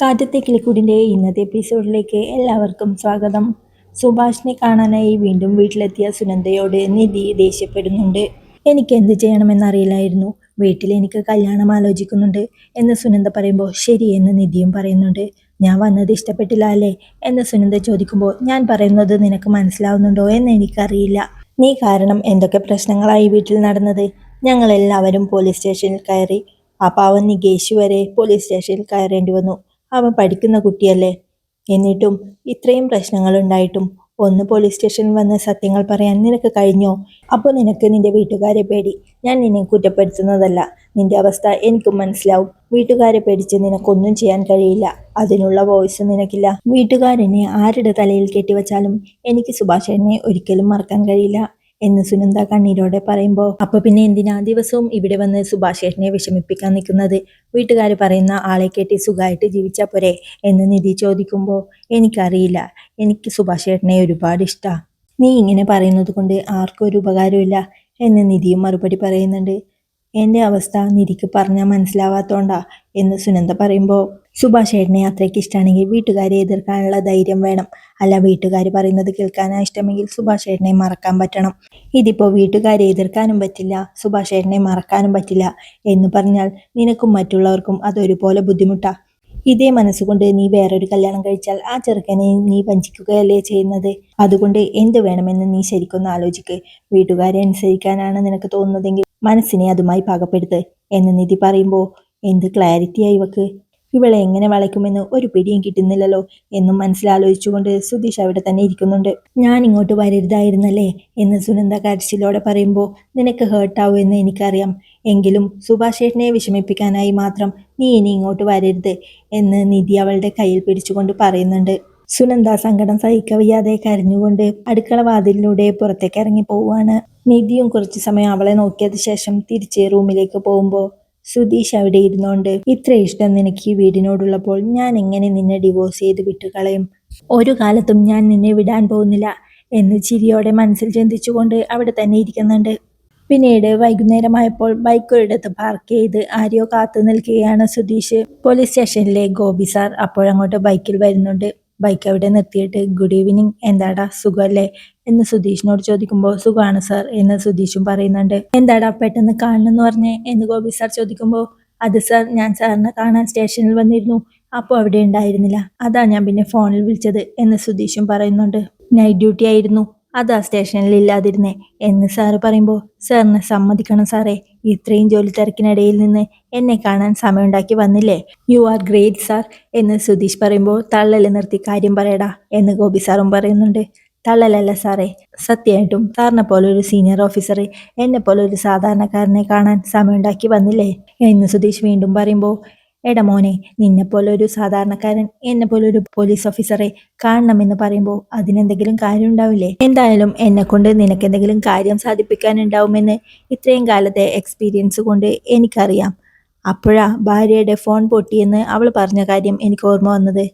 കാറ്റത്തെ കിളിക്കൂടിന്റെ ഇന്നത്തെ എപ്പിസോഡിലേക്ക് എല്ലാവർക്കും സ്വാഗതം. സുഭാഷിനെ കാണാനായി വീണ്ടും വീട്ടിലെത്തിയ സുനന്ദയോട് നിധി ദേഷ്യപ്പെടുന്നുണ്ട്. എനിക്ക് എന്ത് ചെയ്യണമെന്നറിയില്ലായിരുന്നു. വീട്ടിൽ എനിക്ക് കല്യാണം ആലോചിക്കുന്നുണ്ട് എന്ന് സുനന്ദ പറയുമ്പോൾ ശരി എന്ന് നിധിയും പറയുന്നുണ്ട്. ഞാൻ വന്നത് ഇഷ്ടപ്പെട്ടില്ല അല്ലേ? എന്ന് സുനന്ദ ചോദിക്കുമ്പോൾ ഞാൻ പറയുന്നത് നിനക്ക് മനസ്സിലാവുന്നുണ്ടോ എന്ന് എനിക്കറിയില്ല. നീ കാരണം എന്തൊക്കെ പ്രശ്നങ്ങളായി വീട്ടിൽ നടന്നത്? ഞങ്ങളെല്ലാവരും പോലീസ് സ്റ്റേഷനിൽ കയറി. ആ പാവൻ നികേഷ് വരെ പോലീസ് സ്റ്റേഷനിൽ കയറേണ്ടി വന്നു. അവൻ പഠിക്കുന്ന കുട്ടിയല്ലേ? എന്നിട്ടും ഇത്രയും പ്രശ്നങ്ങൾ ഉണ്ടായിട്ടും ഒന്ന് പോലീസ് സ്റ്റേഷനിൽ വന്ന് സത്യങ്ങൾ പറയാൻ നിനക്ക് കഴിഞ്ഞോ? അപ്പോൾ നിനക്ക് നിന്റെ വീട്ടുകാരെ പേടി. ഞാൻ നിന്നെ കുറ്റപ്പെടുത്തുന്നതല്ല. നിന്റെ അവസ്ഥ എനിക്കും മനസ്സിലാവും. വീട്ടുകാരെ പേടിച്ച് നിനക്കൊന്നും ചെയ്യാൻ കഴിയില്ല. അതിനുള്ള വോയിസ് നിനക്കില്ല. വീട്ടുകാരനെ ആരുടെ തലയിൽ കെട്ടിവച്ചാലും എനിക്ക് സുഭാഷേനെ ഒരിക്കലും മറക്കാൻ കഴിയില്ല. എന്ന് സുനന്ദ കണ്ണീരോടെ പറയുമ്പോൾ അപ്പൊ പിന്നെ എന്തിനാ ദിവസവും ഇവിടെ വന്ന് സുഭാഷ് ഏട്ടനെ വിഷമിപ്പിക്കാൻ നിൽക്കുന്നത്? വീട്ടുകാർ പറയുന്ന ആളെ കേട്ടി സുഖമായിട്ട് ജീവിച്ചാ പോരെ? എന്ന് നിധി ചോദിക്കുമ്പോൾ എനിക്കറിയില്ല. എനിക്ക് സുഭാഷ് ഏട്ടനെ ഒരുപാട് ഇഷ്ടമാണ് നീ ഇങ്ങനെ പറയുന്നത് കൊണ്ട് ആർക്കും ഒരു ഉപകാരമില്ല എന്ന് നിധിയും മറുപടി പറയുന്നുണ്ട്. എന്റെ അവസ്ഥ നിധിക്ക് പറഞ്ഞാൽ മനസ്സിലാവാത്തോണ്ടാ എന്ന് സുനന്ദ പറയുമ്പോൾ സുഭാഷ് ഏട്ടനെ അത്രയ്ക്ക് ഇഷ്ടമാണെങ്കിൽ വീട്ടുകാരെ എതിർക്കാനുള്ള ധൈര്യം വേണം. അല്ല വീട്ടുകാർ പറയുന്നത് കേൾക്കാനാ ഇഷ്ടമെങ്കിൽ സുഭാഷ് മറക്കാൻ പറ്റണം. ഇതിപ്പോൾ വീട്ടുകാരെ എതിർക്കാനും പറ്റില്ല സുഭാഷ് മറക്കാനും പറ്റില്ല എന്ന് പറഞ്ഞാൽ നിനക്കും മറ്റുള്ളവർക്കും അതൊരുപോലെ ബുദ്ധിമുട്ടാണ് ഇതേ മനസ്സുകൊണ്ട് നീ വേറൊരു കല്യാണം കഴിച്ചാൽ ആ ചെറുക്കനെ നീ വഞ്ചിക്കുകയല്ലേ ചെയ്യുന്നത്? അതുകൊണ്ട് എന്ത് വേണമെന്ന് നീ ശരിക്കൊന്ന് ആലോചിക്ക്. വീട്ടുകാരെ അനുസരിക്കാനാണ് നിനക്ക് തോന്നുന്നതെങ്കിൽ മനസ്സിനെ അതുമായി പാകപ്പെടുത്ത് എന്ന് നിധി പറയുമ്പോൾ എന്ത് ക്ലാരിറ്റിയായി ഇവക്ക്? ഇവളെ എങ്ങനെ വളയ്ക്കുമെന്ന് ഒരു പിടിയും കിട്ടുന്നില്ലല്ലോ എന്നും മനസ്സിലാലോചിച്ചുകൊണ്ട് സുധീഷ് അവിടെ തന്നെ ഇരിക്കുന്നുണ്ട്. ഞാൻ ഇങ്ങോട്ട് വരരുതായിരുന്നല്ലേ? എന്ന് സുനന്ദ കരച്ചിലോടെ പറയുമ്പോൾ നിനക്ക് ഹേർട്ടാവും എന്ന് എനിക്കറിയാം. എങ്കിലും സുഭാഷ് വിഷമിപ്പിക്കാനായി മാത്രം നീ ഇനി ഇങ്ങോട്ട് വരരുത് എന്ന് നിധി അവളുടെ കയ്യിൽ പിടിച്ചുകൊണ്ട് പറയുന്നുണ്ട്. സുനന്ദ സങ്കടം സഹിക്കവയ്യാതെ കരഞ്ഞുകൊണ്ട് അടുക്കള വാതിലിലൂടെ പുറത്തേക്ക് ഇറങ്ങി പോവുകയാണ്. നിധിയും കുറച്ച് സമയം അവളെ നോക്കിയത് ശേഷം തിരിച്ച് റൂമിലേക്ക് പോകുമ്പോൾ സുധീഷ് അവിടെ ഇരുന്നോണ്ട് ഇത്ര ഇഷ്ടം നിനക്ക് ഈ വീടിനോടുള്ളപ്പോൾ ഞാൻ എങ്ങനെ നിന്നെ ഡിവോഴ്സ് ചെയ്ത് വിട്ടുകളയും? ഒരു കാലത്തും ഞാൻ നിന്നെ വിടാൻ പോകുന്നില്ല എന്ന് ചിരിയോടെ മനസ്സിൽ ചിന്തിച്ചുകൊണ്ട് അവിടെ തന്നെ ഇരിക്കുന്നുണ്ട്. പിന്നീട് വൈകുന്നേരമായപ്പോൾ ബൈക്ക് ഒരിടത്ത് പാർക്ക് ചെയ്ത് ആരെയോ കാത്തു നിൽക്കുകയാണ് സുധീഷ്. പോലീസ് സ്റ്റേഷനിലെ ഗോപി സാർ അപ്പോഴങ്ങോട്ട് ബൈക്കിൽ വരുന്നുണ്ട്. ബൈക്ക് അവിടെ നിർത്തിയിട്ട് ഗുഡ് ഈവനിങ് എന്താടാ? സുഖമല്ലേ എന്ന് സുധീഷിനോട് ചോദിക്കുമ്പോൾ സുഖമാണ് സാർ എന്ന് സുധീഷും പറയുന്നുണ്ട്. എന്താടാ പെട്ടെന്ന് കാണണമെന്ന് പറഞ്ഞേ? എന്ന് ഗോപി സാർ ചോദിക്കുമ്പോൾ അത് സാർ ഞാൻ സാറിനെ കാണാൻ സ്റ്റേഷനിൽ വന്നിരുന്നു. അപ്പോൾ അവിടെ ഉണ്ടായിരുന്നില്ല. അതാ ഞാൻ പിന്നെ ഫോണിൽ വിളിച്ചത് എന്ന് സുധീഷും പറയുന്നുണ്ട്. നൈറ്റ് ഡ്യൂട്ടി ആയിരുന്നു. അതാ സ്റ്റേഷനിൽ ഇല്ലാതിരുന്നേ എന്ന് സാറ് പറയുമ്പോൾ സാറിനെ സമ്മതിക്കണം സാറേ ഇത്രയും ജോലി തിരക്കിനിടയിൽ നിന്ന് എന്നെ കാണാൻ സമയമുണ്ടാക്കി വന്നില്ലേ? യു ആർ ഗ്രേറ്റ് സാർ എന്ന് സുധീഷ് പറയുമ്പോൾ തള്ളൽ നിർത്തി കാര്യം പറയടാ എന്ന് ഗോപി സാറും പറയുന്നുണ്ട്. തള്ളലല്ല സാറേ സത്യമായിട്ടും സാറിനെ പോലെ ഒരു സീനിയർ ഓഫീസറെ എന്നെ പോലെ ഒരു സാധാരണക്കാരനെ കാണാൻ സമയമുണ്ടാക്കി വന്നില്ലേ? എന്ന് സുധീഷ് വീണ്ടും പറയുമ്പോൾ എടാ മോനെ നിന്നെ പോലെ ഒരു സാധാരണക്കാരൻ എന്നെ പോലെ ഒരു പോലീസ് ഓഫീസറെ കാണണമെന്ന് പറയുമ്പോൾ അതിനെന്തെങ്കിലും കാര്യം ഉണ്ടാവില്ലേ എന്തായാലും എന്നെ കൊണ്ട് നിനക്കെന്തെങ്കിലും കാര്യം സാധിപ്പിക്കാനുണ്ടാവുമെന്ന് ഇത്രയും കാലത്തെ എക്സ്പീരിയൻസ് കൊണ്ട് എനിക്കറിയാം. അപ്പോഴാ ഭാര്യയുടെ ഫോൺ പൊട്ടിയെന്ന് അവൾ പറഞ്ഞ കാര്യം എനിക്ക് ഓർമ്മ വന്നത്.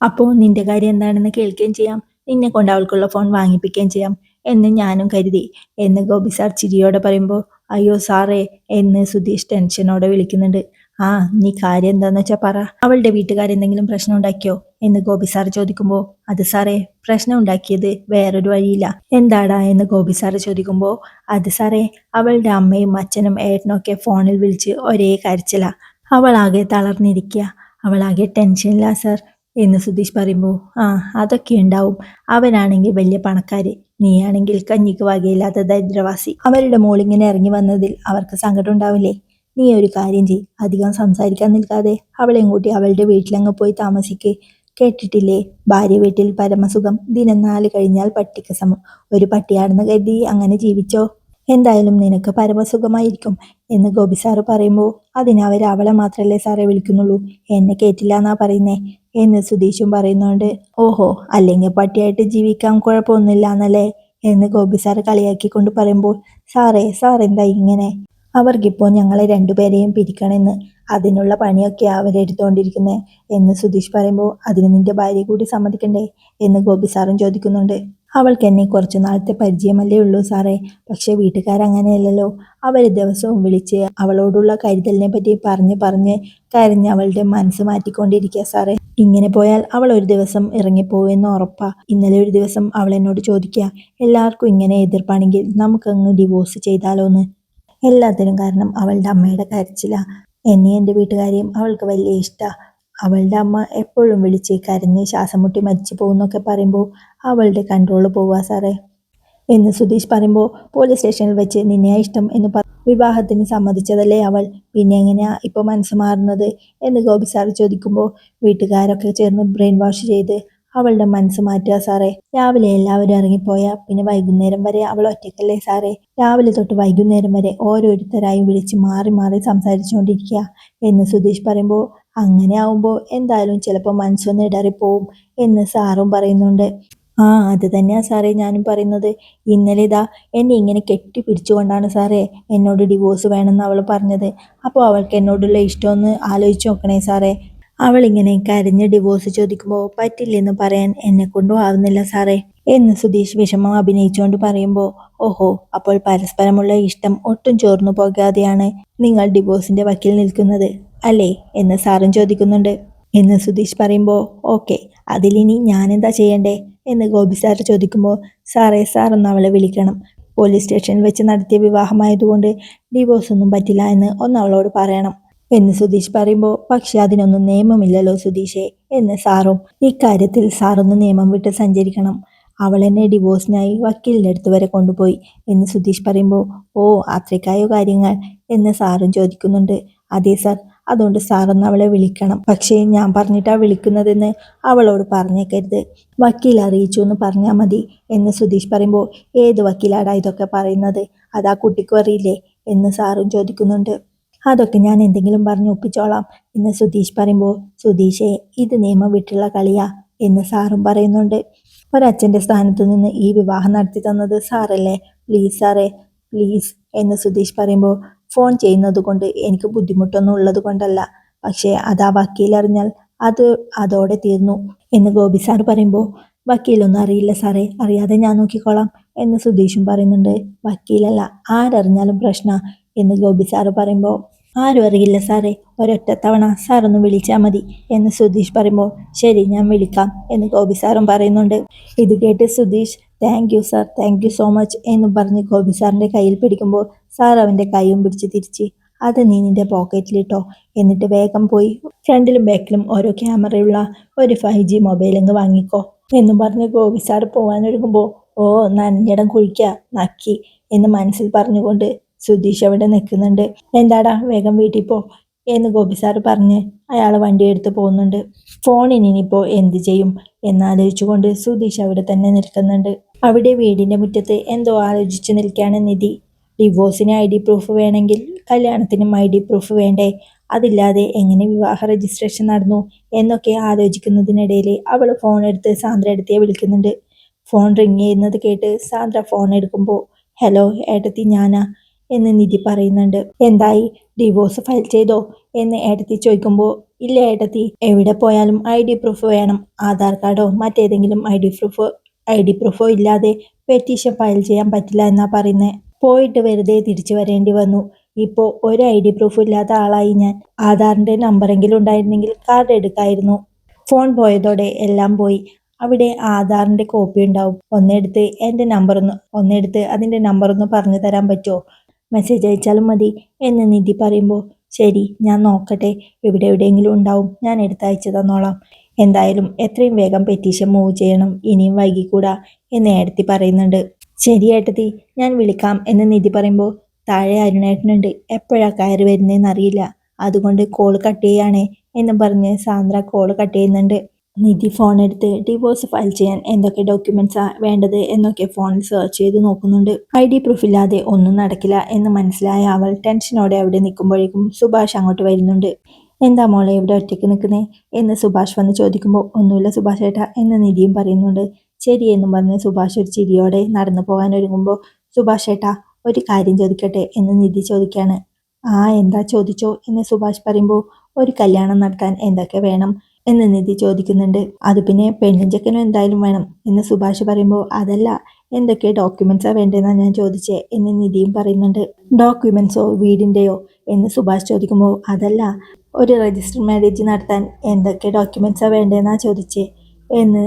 അപ്പോൾ നിന്റെ കാര്യം എന്താണെന്ന് കേൾക്കുകയും ചെയ്യാം. നിന്നെ കൊണ്ട് അവൾക്കുള്ള ഫോൺ വാങ്ങിപ്പിക്കുകയും ചെയ്യാം എന്ന് ഞാനും കരുതി. എന്ന് ഗോപി സാർ ചിരിയോടെ പറയുമ്പോൾ അയ്യോ സാറേ എന്ന് സുധീഷ് ടെൻഷനോടെ വിളിക്കുന്നുണ്ട്. ആ നീ കാര്യം എന്താന്ന് വെച്ചാ പറ. അവളുടെ വീട്ടുകാരെന്തെങ്കിലും പ്രശ്നം ഉണ്ടാക്കിയോ? എന്ന് ഗോപി സാർ ചോദിക്കുമ്പോൾ അത് സാറേ പ്രശ്നം ഉണ്ടാക്കിയത് വേറൊരു വഴിയില്ല. എന്താടാ? എന്ന് ഗോപി സാർ ചോദിക്കുമ്പോൾ അത് സാറേ അവളുടെ അമ്മയും അച്ഛനും ഏട്ടനൊക്കെ ഫോണിൽ വിളിച്ച് ഒരേ കരച്ചില. അവളാകെ തളർന്നിരിക്കുക അവളാകെ ടെൻഷനില്ല സാർ. എന്ന് സുധീഷ് പറയുമ്പോൾ ആ അതൊക്കെ ഉണ്ടാവും. അവനാണെങ്കിൽ വലിയ പണക്കാര്. നീയാണെങ്കിൽ കഞ്ഞിക്ക് വകയില്ലാത്ത ദരിദ്രവാസി. അവരുടെ മോളിങ്ങനെ ഇറങ്ങി വന്നതിൽ അവർക്ക് സങ്കടം ഉണ്ടാവില്ലേ? നീ ഒരു കാര്യം ചെയ് അധികം സംസാരിക്കാൻ നിൽക്കാതെ അവളെയും കൂട്ടി അവളുടെ വീട്ടിലങ്ങ് പോയി താമസിക്ക്. കേട്ടിട്ടില്ലേ? ഭാര്യ വീട്ടിൽ പരമസുഖം ദിനം നാല് കഴിഞ്ഞാൽ പട്ടിക്ക് സമം. ഒരു പട്ടിയാണെന്ന് കരുതി അങ്ങനെ ജീവിച്ചോ? എന്തായാലും നിനക്ക് പരമസുഖമായിരിക്കും എന്ന് ഗോപി സാറ് പറയുമ്പോൾ അതിനവർ അവളെ മാത്രമല്ലേ സാറേ വിളിക്കുന്നുള്ളൂ? എന്നെ കേട്ടില്ല എന്നാ പറയുന്നേ? എന്ന് സുധീഷും പറയുന്നുണ്ട്. ഓഹോ അല്ലെങ്കിൽ പട്ടിയായിട്ട് ജീവിക്കാൻ കുഴപ്പമൊന്നുമില്ല എന്നല്ലേ? എന്ന് ഗോപി സാറ് കളിയാക്കിക്കൊണ്ട് പറയുമ്പോൾ സാറേ സാർ എന്താ ഇങ്ങനെ? അവർക്കിപ്പോൾ ഞങ്ങളെ രണ്ടുപേരെയും പിരിക്കണമെന്ന് അതിനുള്ള പണിയൊക്കെ അവരെടുത്തുകൊണ്ടിരിക്കുന്നത് എന്ന് സുധീഷ് പറയുമ്പോൾ അതിന് നിന്റെ ഭാര്യ കൂടി സമ്മതിക്കണ്ടേ? എന്ന് ഗോപി സാറും ചോദിക്കുന്നുണ്ട്. അവൾക്ക് എന്നെ കുറച്ചു നാളത്തെ പരിചയമല്ലേ ഉള്ളൂ സാറേ. പക്ഷേ വീട്ടുകാരങ്ങനെയല്ലല്ലോ. അവർ ദിവസവും വിളിച്ച് അവളോടുള്ള കരുതലിനെ പറ്റി പറഞ്ഞ് പറഞ്ഞ് കരഞ്ഞ് അവളുടെ മനസ്സ് മാറ്റിക്കൊണ്ടിരിക്കുക സാറേ. ഇങ്ങനെ പോയാൽ അവൾ ഒരു ദിവസം ഇറങ്ങിപ്പോവെന്ന് ഉറപ്പാ. ഇന്നലെ ഒരു ദിവസം അവൾ എന്നോട് ചോദിക്കുക എല്ലാവർക്കും ഇങ്ങനെ എതിർപ്പാണെങ്കിൽ നമുക്കങ്ങ് ഡിവോഴ്സ് ചെയ്താലോന്ന്? എല്ലാത്തിനും കാരണം അവളുടെ അമ്മയുടെ കരച്ചിലാണ് എന്നെ എന്റെ വീട്ടുകാരെയും അവൾക്ക് വലിയ ഇഷ്ടമാണ് അവളുടെ അമ്മ എപ്പോഴും വിളിച്ച് കരഞ്ഞ് ശ്വാസം മുട്ടി മരിച്ചു പോകുന്നൊക്കെ പറയുമ്പോൾ അവളുടെ കൺട്രോൾ പോവുക സാറേ. എന്ന് സുധീഷ് പറയുമ്പോൾ പോലീസ് സ്റ്റേഷനിൽ വെച്ച് നിന്നെയാ ഇഷ്ടം എന്ന് പറ വിവാഹത്തിന് സമ്മതിച്ചതല്ലേ അവൾ? പിന്നെ എങ്ങനെയാ ഇപ്പോൾ മനസ്സ് മാറുന്നത്? എന്ന് ഗോപി സാർ ചോദിക്കുമ്പോൾ വീട്ടുകാരൊക്കെ ചേർന്ന് ബ്രെയിൻ വാഷ് ചെയ്ത് അവളുടെ മനസ്സ് മാറ്റുക സാറേ. രാവിലെ എല്ലാവരും ഇറങ്ങിപ്പോയ പിന്നെ വൈകുന്നേരം വരെ അവൾ ഒറ്റയ്ക്കല്ലേ സാറേ? രാവിലെ തൊട്ട് വൈകുന്നേരം വരെ ഓരോരുത്തരായി വിളിച്ച് മാറി മാറി സംസാരിച്ചുകൊണ്ടിരിക്കുക എന്ന് സുധീഷ് പറയുമ്പോൾ അങ്ങനെ ആവുമ്പോൾ എന്തായാലും ചിലപ്പോൾ മനസ്സൊന്ന് ഇടറിപ്പോവും എന്ന് സാറും പറയുന്നുണ്ട്. ആ അത് തന്നെയാണ് സാറേ ഞാനും പറയുന്നത്. ഇന്നലെ ഇതാ എന്നെ ഇങ്ങനെ കെട്ടി പിടിച്ചുകൊണ്ടാണ് സാറേ എന്നോട് ഡിവോഴ്സ് വേണമെന്ന് അവൾ പറഞ്ഞത്. അപ്പോൾ അവൾക്ക് എന്നോടുള്ള ഇഷ്ടമൊന്ന് ആലോചിച്ച് നോക്കണേ സാറേ. അവളിങ്ങനെ കരഞ്ഞ് ഡിവോഴ്സ് ചോദിക്കുമ്പോൾ പറ്റില്ലെന്ന് പറയാൻ എന്നെ കൊണ്ടും ആവുന്നില്ല സാറേ. എന്ന് സുധീഷ് വിഷമം അഭിനയിച്ചുകൊണ്ട് പറയുമ്പോൾ ഓഹോ അപ്പോൾ പരസ്പരമുള്ള ഇഷ്ടം ഒട്ടും ചോർന്നു പോകാതെയാണ് നിങ്ങൾ ഡിവോഴ്സിന്റെ വക്കിൽ നിൽക്കുന്നത് അല്ലേ? എന്ന് സാറും ചോദിക്കുന്നുണ്ട്. എന്ന് സുധീഷ് പറയുമ്പോൾ ഓക്കെ അതിലിനി ഞാനെന്താ ചെയ്യണ്ടേ? എന്ന് ഗോപി സാർ ചോദിക്കുമ്പോൾ സാറേ സാർ ഒന്ന് അവളെ വിളിക്കണം. പോലീസ് സ്റ്റേഷനിൽ വെച്ച് നടത്തിയ വിവാഹമായതുകൊണ്ട് ഡിവോഴ്സ് ഒന്നും പറ്റില്ല എന്ന് ഒന്ന് അവളോട് പറയണം. എന്ന് സുധീഷ് പറയുമ്പോൾ പക്ഷെ അതിനൊന്നും നിയമമില്ലല്ലോ സുധീഷേ എന്ന് സാറും ഇക്കാര്യത്തിൽ സാറൊന്ന് നിയമം വിട്ട് സഞ്ചരിക്കണം. അവൾ എന്നെ ഡിവോഴ്സിനായി വക്കീലിന്റെ അടുത്ത് വരെ കൊണ്ടുപോയി എന്ന് സുധീഷ് പറയുമ്പോൾ ഓ അത്രയ്ക്കായോ കാര്യങ്ങൾ? എന്ന് സാറും ചോദിക്കുന്നുണ്ട്. അതെ സാർ അതുകൊണ്ട് സാറൊന്ന് അവളെ വിളിക്കണം. പക്ഷേ ഞാൻ പറഞ്ഞിട്ടാ വിളിക്കുന്നതെന്ന് അവളോട് പറഞ്ഞേക്കരുത്. വക്കീൽ അറിയിച്ചു എന്ന് പറഞ്ഞാൽ മതി എന്ന് സുധീഷ് പറയുമ്പോൾ ഏത് വക്കീലാടാ ഇതൊക്കെ പറയുന്നത്? അതാ കുട്ടിക്കും അറിയില്ലേ? എന്ന് സാറും ചോദിക്കുന്നുണ്ട്. അതൊക്കെ ഞാൻ എന്തെങ്കിലും പറഞ്ഞ് ഒപ്പിച്ചോളാം എന്ന് സുധീഷ് പറയുമ്പോൾ സുധീഷേ ഇത് നിയമം വിട്ടുള്ള കളിയാ എന്ന് സാറും പറയുന്നുണ്ട്. ഒരച്ഛന്റെ സ്ഥാനത്ത് നിന്ന് ഈ വിവാഹം നടത്തി തന്നത് സാറല്ലേ? പ്ലീസ് സാറേ പ്ലീസ് എന്ന് സുധീഷ് പറയുമ്പോൾ ഫോൺ ചെയ്യുന്നത് കൊണ്ട് എനിക്ക് ബുദ്ധിമുട്ടൊന്നും ഉള്ളത് കൊണ്ടല്ല. പക്ഷേ അത് ആ വക്കീലറിഞ്ഞാൽ അത് അതോടെ തീർന്നു എന്ന് ഗോപി സാർ പറയുമ്പോൾ വക്കീലൊന്നും അറിയില്ല സാറേ അറിയാതെ ഞാൻ നോക്കിക്കോളാം എന്ന് സുധീഷും പറയുന്നുണ്ട്. വക്കീലല്ല ആരറിഞ്ഞാലും പ്രശ്ന. എന്ന് ഗോപി സാറ് പറയുമ്പോൾ ആരും അറിയില്ല സാറേ ഒരൊറ്റ തവണ സാറൊന്ന് വിളിച്ചാൽ മതി എന്ന് സുധീഷ് പറയുമ്പോൾ ശരി ഞാൻ വിളിക്കാം എന്ന് ഗോപി സാറും പറയുന്നുണ്ട്. ഇത് കേട്ട് Sudheesh thank you sir thank you so much എന്ന് പറഞ്ഞ് ഗോപി സാറിന്റെ കയ്യിൽ പിടിക്കുമ്പോൾ സാർ അവന്റെ കൈയും പിടിച്ച് തിരിച്ച് അത് നീ നിന്റെ പോക്കറ്റിലിട്ടോ എന്നിട്ട് വേഗം പോയി ഫ്രണ്ടിലും ബാക്കിലും ഓരോ ക്യാമറയുള്ള ഒരു ഫൈവ് ജി മൊബൈൽ അങ്ങ് വാങ്ങിക്കോ എന്നും പറഞ്ഞ് ഗോപി സാർ പോകാനൊരുങ്ങുമ്പോൾ ഓ നനഞ്ഞിടം കുഴിക്കുക നക്കി എന്ന് മനസ്സിൽ പറഞ്ഞുകൊണ്ട് സുധീഷ് അവിടെ നിൽക്കുന്നുണ്ട്. എന്താടാ വേഗം വീട്ടിൽ പോ എന്ന് ഗോപി സാറ് പറഞ്ഞ് അയാൾ വണ്ടി എടുത്ത് പോകുന്നുണ്ട്. ഫോണിന് ഇനിയിപ്പോൾ എന്ത് ചെയ്യും? എന്നാലോചിച്ചുകൊണ്ട് സുധീഷ് അവിടെ തന്നെ നിൽക്കുന്നുണ്ട്. അവിടെ വീടിന്റെ മുറ്റത്ത് എന്തോ ആലോചിച്ച് നിൽക്കുകയാണ് നിധി. ഡിവോഴ്സിന് ഐ ഡി പ്രൂഫ് വേണമെങ്കിൽ കല്യാണത്തിനും ഐ ഡി പ്രൂഫ് വേണ്ടേ? അതില്ലാതെ എങ്ങനെ വിവാഹ രജിസ്ട്രേഷൻ നടന്നു എന്നൊക്കെ ആലോചിക്കുന്നതിനിടയിൽ അവൾ ഫോൺ എടുത്ത് സാന്ദ്ര എടുത്തേ വിളിക്കുന്നുണ്ട്. ഫോൺ റിങ് ചെയ്യുന്നത് കേട്ട് സാന്ദ്ര ഫോൺ എടുക്കുമ്പോൾ ഹലോ ഏട്ടത്തി ഞാനാ. എന്ന് നിധി പറയുന്നുണ്ട്. എന്തായി? ഡിവോഴ്സ് ഫയൽ ചെയ്തോ? എന്ന് ഏട്ടത്തി ചോദിക്കുമ്പോൾ ഇല്ല ഏട്ടത്തി എവിടെ പോയാലും ഐ ഡി പ്രൂഫ് വേണം. ആധാർ കാർഡോ മറ്റേതെങ്കിലും I D proof I D പ്രൂഫോ ഇല്ലാതെ പെറ്റീഷൻ ഫയൽ ചെയ്യാൻ പറ്റില്ല എന്നാ പറയുന്നത് പോയിട്ട് വെറുതെ തിരിച്ചു വരേണ്ടി വന്നു. ഇപ്പോൾ ഒരു ഐ ഡി പ്രൂഫ് ഇല്ലാത്ത ആളായി ഞാൻ. ആധാറിന്റെ നമ്പറെങ്കിലും ഉണ്ടായിരുന്നെങ്കിൽ കാർഡ് എടുക്കായിരുന്നു. ഫോൺ പോയതോടെ എല്ലാം പോയി. അവിടെ ആധാറിന്റെ കോപ്പി ഉണ്ടാവും. ഒന്നെടുത്ത് എന്റെ നമ്പർ ഒന്ന് ഒന്നെടുത്ത് അതിന്റെ നമ്പർ ഒന്ന് പറഞ്ഞു തരാൻ പറ്റുമോ? മെസ്സേജ് അയച്ചാലും മതി എന്ന് നിധി പറയുമ്പോൾ ശരി ഞാൻ നോക്കട്ടെ. എവിടെ എവിടെയെങ്കിലും ഉണ്ടാവും. ഞാൻ എടുത്ത് അയച്ചു തന്നോളാം. എന്തായാലും എത്രയും വേഗം പെറ്റീഷൻ മൂവ് ചെയ്യണം. ഇനിയും വൈകിക്കൂടാ എന്ന് ഏട്ടത്തി പറയുന്നുണ്ട്. ശരി ഏട്ടത്തി ഞാൻ വിളിക്കാം എന്ന് നിധി പറയുമ്പോൾ താഴെ അരുണേട്ടനുണ്ട്. എപ്പോഴാ കയറി വരുന്നതെന്ന് അറിയില്ല. അതുകൊണ്ട് കോൾ കട്ട് ചെയ്യാണേ എന്ന് പറഞ്ഞ് സാന്ദ്ര കോൾ കട്ട് ചെയ്യുന്നുണ്ട്. നിധി ഫോൺ എടുത്ത് ഡിവോഴ്സ് ഫയൽ ചെയ്യാൻ എന്തൊക്കെ ഡോക്യുമെന്റ്സാ വേണ്ടത് എന്നൊക്കെ ഫോണിൽ സെർച്ച് ചെയ്ത് നോക്കുന്നുണ്ട്. ഐ ഡി പ്രൂഫ് ഇല്ലാതെ ഒന്നും നടക്കില്ല എന്ന് മനസ്സിലായ അവൾ ടെൻഷനോടെ അവിടെ നിൽക്കുമ്പോഴേക്കും സുഭാഷ് അങ്ങോട്ട് വരുന്നുണ്ട്. എന്താ മോളെ ഇവിടെ ഒറ്റയ്ക്ക് നിൽക്കുന്നേ? എന്ന് സുഭാഷ് വന്ന് ചോദിക്കുമ്പോൾ ഒന്നുമില്ല സുഭാഷ് ഏട്ടാ എന്ന് നിധിയും പറയുന്നുണ്ട്. ശരി എന്നും പറഞ്ഞ് സുഭാഷ് ഒരു ചിരിയോടെ നടന്നു പോകാൻ ഒരുങ്ങുമ്പോൾ സുഭാഷ് ഏട്ടാ ഒരു കാര്യം ചോദിക്കട്ടെ എന്ന് നിധി ചോദിക്കുകയാണ്. ആ എന്താ ചോദിച്ചോ? എന്ന് സുഭാഷ് പറയുമ്പോൾ ഒരു കല്യാണം നടത്താൻ എന്തൊക്കെ വേണം? എന്ന് നിധി ചോദിക്കുന്നുണ്ട്. അത് പിന്നെ പെണ്ണും ചെക്കനും എന്തായാലും വേണം എന്ന് സുഭാഷ് പറയുമ്പോൾ അതല്ല എന്തൊക്കെ ഡോക്യുമെന്റ്സാ വേണ്ടതെന്നാണ് ഞാൻ ചോദിച്ചേ എന്ന് നിധിയും പറയുന്നുണ്ട്. ഡോക്യുമെന്റ്സോ വീടിന്റെയോ? എന്ന് സുഭാഷ് ചോദിക്കുമ്പോൾ അതല്ല ഒരു രജിസ്റ്റർ മാരേജ് നടത്താൻ എന്തൊക്കെ ഡോക്യുമെന്റ്സാ വേണ്ടതെന്നാ ചോദിച്ചേ എന്ന്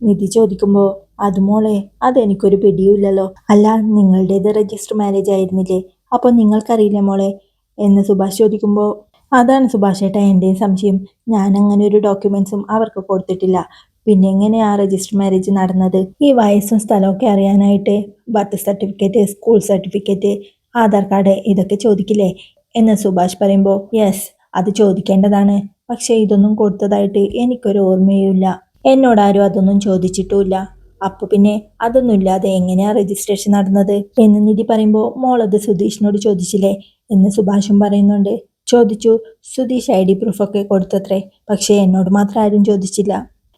നിധി ചോദിക്കുമ്പോൾ അത് മോളെ അതെനിക്കൊരു പിടിയുമില്ലല്ലോ. അല്ല നിങ്ങളുടേത് രജിസ്റ്റർ മാരേജ് ആയിരുന്നില്ലേ? അപ്പോൾ നിങ്ങൾക്കറിയില്ല മോളെ? എന്ന് സുഭാഷ് ചോദിക്കുമ്പോൾ അതാണ് സുഭാഷ് ഏട്ടാ എന്റെയും സംശയം. ഞാൻ അങ്ങനെ ഒരു ഡോക്യുമെന്റ്സും അവർക്ക് കൊടുത്തിട്ടില്ല. പിന്നെ എങ്ങനെയാ രജിസ്റ്റർ മാരേജ് നടന്നത്? ഈ വയസ്സും സ്ഥലമൊക്കെ അറിയാനായിട്ട് birth certificate school certificate Aadhaar card ഇതൊക്കെ ചോദിക്കില്ലേ? എന്ന് സുഭാഷ് പറയുമ്പോൾ യെസ് അത് ചോദിക്കേണ്ടതാണ്. പക്ഷേ ഇതൊന്നും കൊടുത്തതായിട്ട് എനിക്കൊരു ഓർമ്മയുമില്ല. എന്നോട് ആരും അതൊന്നും ചോദിച്ചിട്ടുമില്ല. അപ്പൊ പിന്നെ അതൊന്നും ഇല്ലാതെ എങ്ങനെയാ രജിസ്ട്രേഷൻ നടന്നത്? എന്ന് നിധി പറയുമ്പോൾ മോളത് സുധീഷിനോട് ചോദിച്ചില്ലേ? എന്ന് സുഭാഷും പറയുന്നുണ്ട്. ചോദിച്ചു സുധീഷ് ഐ ഡി പ്രൂഫൊക്കെ കൊടുത്തത്രേ പക്ഷേ എന്നോട് മാത്രം ആരും ചോദിച്ചില്ല.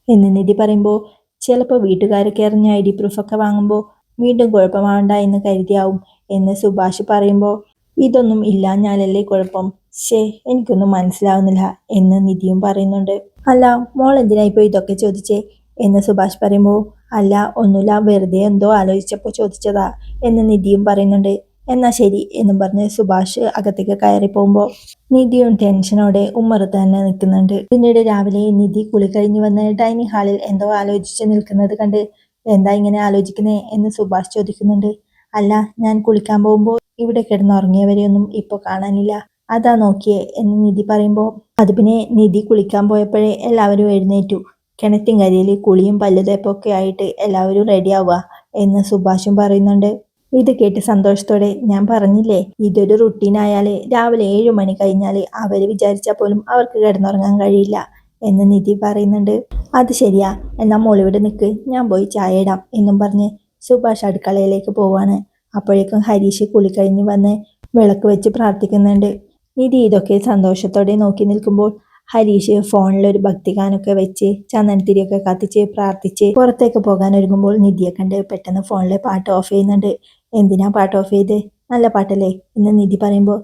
എന്ന് നിധി പറയുമ്പോൾ ചിലപ്പോൾ വീട്ടുകാരൊക്കെ അറിഞ്ഞ ഐ ഡി പ്രൂഫൊക്കെ വാങ്ങുമ്പോൾ വീണ്ടും കുഴപ്പമാവണ്ട എന്ന് കരുതിയാവും എന്ന് സുഭാഷ് പറയുമ്പോൾ ഇതൊന്നും ഇല്ല ഞാനല്ലേ കുഴപ്പം? ശേ എനിക്കൊന്നും മനസ്സിലാവുന്നില്ല എന്ന് നിധിയും പറയുന്നുണ്ട്. അല്ല മോൾ എന്തിനാ ഇപ്പോൾ ഇതൊക്കെ ചോദിച്ചേ? എന്ന് സുഭാഷ് പറയുമ്പോൾ അല്ല ഒന്നുമില്ല വെറുതെ എന്തോ ആലോചിച്ചപ്പോൾ ചോദിച്ചതാ എന്ന് നിധിയും പറയുന്നുണ്ട്. എന്നാ ശരി എന്നും പറഞ്ഞ് സുഭാഷ് അകത്തേക്ക് കയറി പോകുമ്പോൾ നിധിയും ടെൻഷനോടെ ഉമ്മർ തന്നെ നിൽക്കുന്നുണ്ട്. പിന്നീട് രാവിലെ നിധി കുളി കഴിഞ്ഞു വന്ന് ഡൈനിങ് ഹാളിൽ എന്തോ ആലോചിച്ച് നിൽക്കുന്നത് കണ്ട് എന്താ ഇങ്ങനെ ആലോചിക്കുന്നേ എന്ന് സുഭാഷ് ചോദിക്കുന്നുണ്ട്. അല്ല ഞാൻ കുളിക്കാൻ പോകുമ്പോൾ ഇവിടെ കിടന്നുറങ്ങിയവരെയൊന്നും ഇപ്പോൾ കാണാനില്ല. അതാ നോക്കിയേ എന്ന് നിധി പറയുമ്പോൾ അത് പിന്നെ നിധി കുളിക്കാൻ പോയപ്പോഴേ എല്ലാവരും എഴുന്നേറ്റു. കിണറ്റിൻകരിയിൽ കുളിയും പല്ലുതേപ്പൊക്കെ ആയിട്ട് എല്ലാവരും റെഡിയാവുക എന്ന് സുഭാഷും പറയുന്നുണ്ട്. ഇത് കേട്ട് സന്തോഷത്തോടെ ഞാൻ പറഞ്ഞില്ലേ ഇതൊരു റുട്ടീനായാൽ രാവിലെ ഏഴു മണി കഴിഞ്ഞാൽ അവർ വിചാരിച്ചാൽ പോലും അവർക്ക് കിടന്നുറങ്ങാൻ കഴിയില്ല എന്ന് നിധി പറയുന്നുണ്ട്. അത് ശരിയാ എന്നാ മോളിവിടെ നിൽക്ക് ഞാൻ പോയി ചായ ഇടാം എന്നും പറഞ്ഞ് സുഭാഷ് അടുക്കളയിലേക്ക് പോവാണ്. അപ്പോഴേക്കും ഹരീഷ് കുളി കഴിഞ്ഞ് വന്ന് വിളക്ക് വെച്ച് പ്രാർത്ഥിക്കുന്നുണ്ട്. നിധി ഇതൊക്കെ സന്തോഷത്തോടെ നോക്കി നിൽക്കുമ്പോൾ ഹരീഷ് ഫോണിൽ ഒരു ഭക്തിഗാനൊക്കെ വെച്ച് ചന്ദനത്തിരിയൊക്കെ കത്തിച്ച് പ്രാർത്ഥിച്ച് പുറത്തേക്ക് പോകാൻ ഒരുങ്ങുമ്പോൾ നിധിയെ കണ്ട് പെട്ടെന്ന് ഫോണിലെ പാട്ട് ഓഫ് ചെയ്യുന്നുണ്ട്. എന്തിനാ പാട്ട് ഓഫ് ചെയ്ത്? നല്ല പാട്ടല്ലേ? എന്ന് നിധി പറയുമ്പോൾ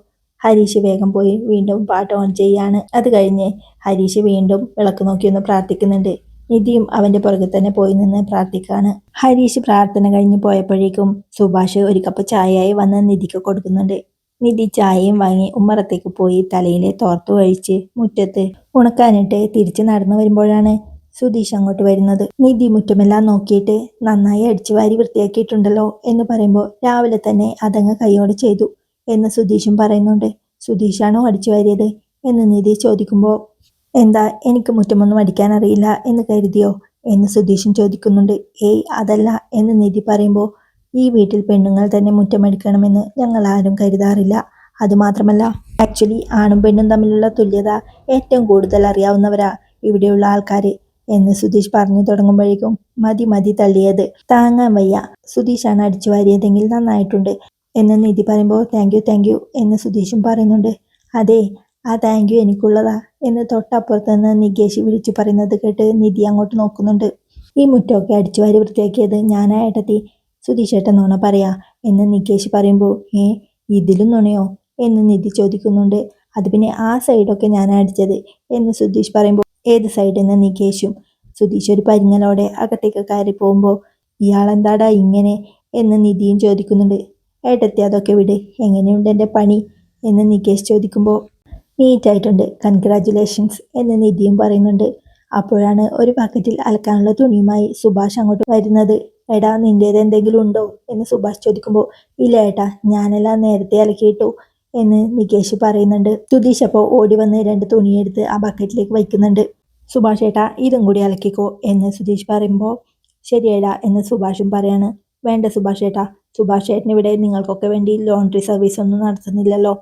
ഹരീഷ് വേഗം പോയി വീണ്ടും പാട്ട് ഓൺ ചെയ്യാണ്. അത് കഴിഞ്ഞ് ഹരീഷ് വീണ്ടും വിളക്ക് നോക്കി ഒന്ന് പ്രാർത്ഥിക്കുന്നുണ്ട്. നിധിയും അവന്റെ പുറകെ തന്നെ പോയി നിന്ന് പ്രാർത്ഥിക്കുകയാണ് ഹരീഷ് പ്രാർത്ഥന കഴിഞ്ഞ് പോയപ്പോഴേക്കും സുഭാഷ് ഒരു കപ്പ് ചായയായി വന്ന് നിധിക്ക് കൊടുക്കുന്നുണ്ട്. നിധി ചായയും വാങ്ങി ഉമ്മറത്തേക്ക് പോയി തലയിലെ തോർത്തു കഴിച്ച് മുറ്റത്ത് ഉണക്കാനിട്ട് തിരിച്ചു നടന്നു വരുമ്പോഴാണ് സുധീഷ് അങ്ങോട്ട് വരുന്നത്. നിധി മുറ്റുമെല്ലാം നോക്കിയിട്ട് നന്നായി അടിച്ചു വാരി വൃത്തിയാക്കിയിട്ടുണ്ടല്ലോ എന്ന് പറയുമ്പോൾ രാവിലെ തന്നെ അതങ്ങ് കൈയോട് ചെയ്തു എന്ന് സുധീഷും പറയുന്നുണ്ട്. സുധീഷാണോ അടിച്ചു വാരിയത് എന്ന് നിധി ചോദിക്കുമ്പോൾ എന്താ എനിക്ക് മുറ്റമൊന്നും അടിക്കാൻ അറിയില്ല എന്ന് കരുതിയോ? എന്ന് സുധീഷും ചോദിക്കുന്നുണ്ട്. ഏയ് അതല്ല എന്ന് നിധി പറയുമ്പോൾ ഈ വീട്ടിൽ പെണ്ണുങ്ങൾ തന്നെ മുറ്റമടിക്കണമെന്ന് ഞങ്ങൾ ആരും കരുതാറില്ല. അതുമാത്രമല്ല ആക്ച്വലി ആണും പെണ്ണും തമ്മിലുള്ള തുല്യത ഏറ്റവും കൂടുതൽ അറിയാവുന്നവരാ ഇവിടെയുള്ള ആൾക്കാർ എന്ന് സുധീഷ് പറഞ്ഞു തുടങ്ങുമ്പോഴേക്കും മതി മതി തള്ളിയത്. താങ്ങാൻ വയ്യ. സുധീഷാണ് അടിച്ചു വാരിയതെങ്കിൽ നന്നായിട്ടുണ്ട് എന്ന് നിധി പറയുമ്പോൾ താങ്ക് യു താങ്ക് യു എന്ന് സുധീഷും പറയുന്നുണ്ട്. അതെ ആ താങ്ക് യു എനിക്കുള്ളതാ എന്ന് തൊട്ടപ്പുറത്ത് നിന്ന് നികേഷ് വിളിച്ചു പറയുന്നത് കേട്ട് നിധി അങ്ങോട്ട് നോക്കുന്നുണ്ട്. ഈ മുറ്റമൊക്കെ അടിച്ചു വാരി വൃത്തിയാക്കിയത് ഞാനാ ഏട്ടത്തി. സുധീഷേട്ടൻ നുണ പറയാ എന്ന് നികേഷ് പറയുമ്പോൾ ഏ ഇതിലും നുണയോ? എന്ന് നിധി ചോദിക്കുന്നുണ്ട്. അത് പിന്നെ ആ സൈഡൊക്കെ ഞാൻ അടിച്ചത് എന്ന് സുധീഷ് പറയുമ്പോൾ ഏത് സൈഡിൽ നിന്ന് നികേഷും സുധീഷ് ഒരു പരിങ്ങലോടെ അകത്തേക്ക് കയറി പോകുമ്പോൾ ഇയാളെന്താടാ ഇങ്ങനെ? എന്ന് നിധിയും ചോദിക്കുന്നുണ്ട്. ഏട്ടത്തി അതൊക്കെ വിട്. എങ്ങനെയുണ്ട് എന്റെ പണി? എന്ന് നികേഷ് ചോദിക്കുമ്പോൾ നീറ്റായിട്ടുണ്ട്. കൺഗ്രാറ്റുലേഷൻസ് എന്ന് നിധിയും പറയുന്നുണ്ട്. അപ്പോഴാണ് ഒരു പാക്കറ്റിൽ അലക്കാനുള്ള തുണിയുമായി സുഭാഷ് അങ്ങോട്ട് വരുന്നത്. എടാ നിന്റേത് എന്തെങ്കിലും ഉണ്ടോ? എന്ന് സുഭാഷ് ചോദിക്കുമ്പോൾ ഇല്ല ഏട്ടാ. ഞാനെല്ലാം നേരത്തെ അലക്കിയിട്ടു. എന്ന് നികേഷ് പറയുന്നുണ്ട്. സുധീഷ് അപ്പോൾ ഓടി വന്ന് രണ്ട് തുണിയെടുത്ത് ആ ബക്കറ്റിലേക്ക് വയ്ക്കുന്നുണ്ട്. സുഭാഷ് ഏട്ടാ ഇതും കൂടി അലക്കിക്കോ എന്ന് സുധീഷ് പറയുമ്പോൾ ശരിയേടാ എന്ന് സുഭാഷും പറയാണ്. വേണ്ട സുഭാഷ് ഏട്ടാ സുഭാഷ് ഏട്ടന് ഇവിടെ നിങ്ങൾക്കൊക്കെ വേണ്ടി ലോണ്ടറി സർവീസ് ഒന്നും നടത്തുന്നില്ലല്ലോ.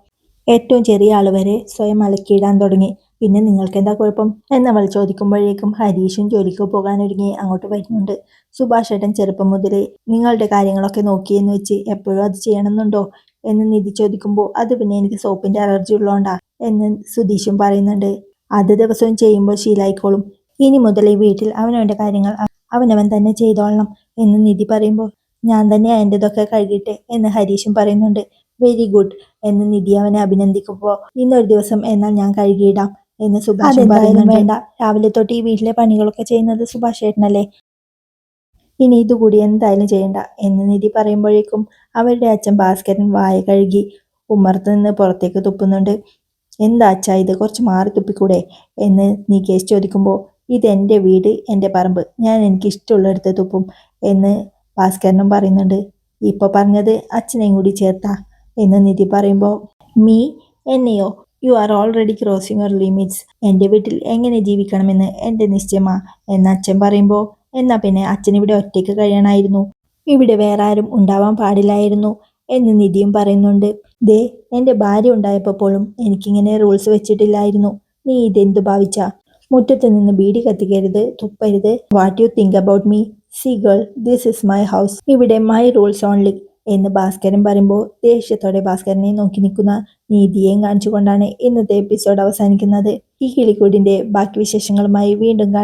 ഏറ്റവും ചെറിയ ആൾ വരെ സ്വയം അലക്കിയിടാൻ തുടങ്ങി. പിന്നെ നിങ്ങൾക്ക് എന്താ കുഴപ്പം? എന്നവൾ ചോദിക്കുമ്പോഴേക്കും ഹരീഷും ജോലിക്ക് പോകാനൊരുങ്ങി അങ്ങോട്ട് വരുന്നുണ്ട്. സുഭാഷ് ഏട്ടൻ ചെറുപ്പം മുതലേ നിങ്ങളുടെ കാര്യങ്ങളൊക്കെ നോക്കിയെന്ന് വെച്ച് എപ്പോഴും അത് ചെയ്യണമെന്നുണ്ടോ? എന്ന് നിധി ചോദിക്കുമ്പോൾ അത് പിന്നെ എനിക്ക് സോപ്പിന്റെ അലർജി ഉള്ളതുകൊണ്ടാ എന്ന് സുധീഷും പറയുന്നുണ്ട്. അത് ദിവസവും ചെയ്യുമ്പോൾ ശീലായിക്കോളും. ഇനി മുതൽ ഈ വീട്ടിൽ അവനവന്റെ കാര്യങ്ങൾ അവനവൻ തന്നെ ചെയ്തോളണം എന്ന് നിധി പറയുമ്പോൾ ഞാൻ തന്നെ അതിന്റെതൊക്കെ കഴുകിട്ടെ എന്ന് ഹരീഷും പറയുന്നുണ്ട്. വെരി ഗുഡ് എന്ന് നിധി അവനെ അഭിനന്ദിക്കുമ്പോൾ ഇന്നൊരു ദിവസം എന്നാൽ ഞാൻ കഴുകിയിടാം എന്ന് സുഭാഷ് പറയുന്നു വേണ്ട. രാവിലെ തൊട്ട് ഈ വീട്ടിലെ പണികളൊക്കെ ചെയ്യുന്നത് സുഭാഷ് ഏട്ടനല്ലേ ഇനി ഇതുകൂടി എന്തായാലും ചെയ്യണ്ട എന്ന് നിധി പറയുമ്പോഴേക്കും അവരുടെ അച്ഛൻ ഭാസ്കരൻ വായ കഴുകി ഉമ്മർത്ത് നിന്ന് പുറത്തേക്ക് തുപ്പുന്നുണ്ട്. എന്താ അച്ഛാ ഇത്? കുറച്ച് മാറി തുപ്പിക്കൂടെ? എന്ന് നികേഷ് ചോദിക്കുമ്പോൾ ഇത് എന്റെ വീട് എന്റെ പറമ്പ്. ഞാൻ എനിക്ക് ഇഷ്ടമുള്ളിടത്ത് തുപ്പും എന്ന് ഭാസ്കരനും പറയുന്നുണ്ട്. ഇപ്പോൾ പറഞ്ഞത് അച്ഛനെയും കൂടി ചേർത്താ എന്ന് നിധി പറയുമ്പോൾ മീ എന്നെയോ? You are already crossing your limits. എന്റെ വീട്ടിൽ എങ്ങനെ ജീവിക്കണമെന്ന് എന്റെ നിശ്ചയമാ എന്ന് അച്ഛൻ പറയുമ്പോൾ എന്നാൽ പിന്നെ അച്ഛൻ ഇവിടെ ഒറ്റയ്ക്ക് കഴിയണമായിരുന്നു ഇവിടെ വേറെ ആരും ഉണ്ടാവാൻ പാടില്ലായിരുന്നു എന്ന് നിധിയും പറയുന്നുണ്ട്. ദേ എന്റെ ഭാര്യ ഉണ്ടായപ്പോഴും എനിക്കിങ്ങനെ റൂൾസ് വെച്ചിട്ടില്ലായിരുന്നു. നീ ഇതെന്തു ഭാവിച്ച? മുറ്റത്ത് നിന്ന് ബീഡി കത്തിക്കരുത് തുപ്പരുത്. What you think about me see girl this is my house ഇവിടെ മൈ റൂൾസ് ഓൺലി എന്ന് ഭാസ്കരൻ പറയുമ്പോൾ ദേഷ്യത്തോടെ ഭാസ്കരനെ നോക്കി നിൽക്കുന്ന നീതിയെയും കാണിച്ചുകൊണ്ടാണ് ഇന്നത്തെ എപ്പിസോഡ് അവസാനിക്കുന്നത്. ഈ കിളിക്കൂടിന്റെ ബാക്കി വിശേഷങ്ങളുമായി വീണ്ടും കാണാം.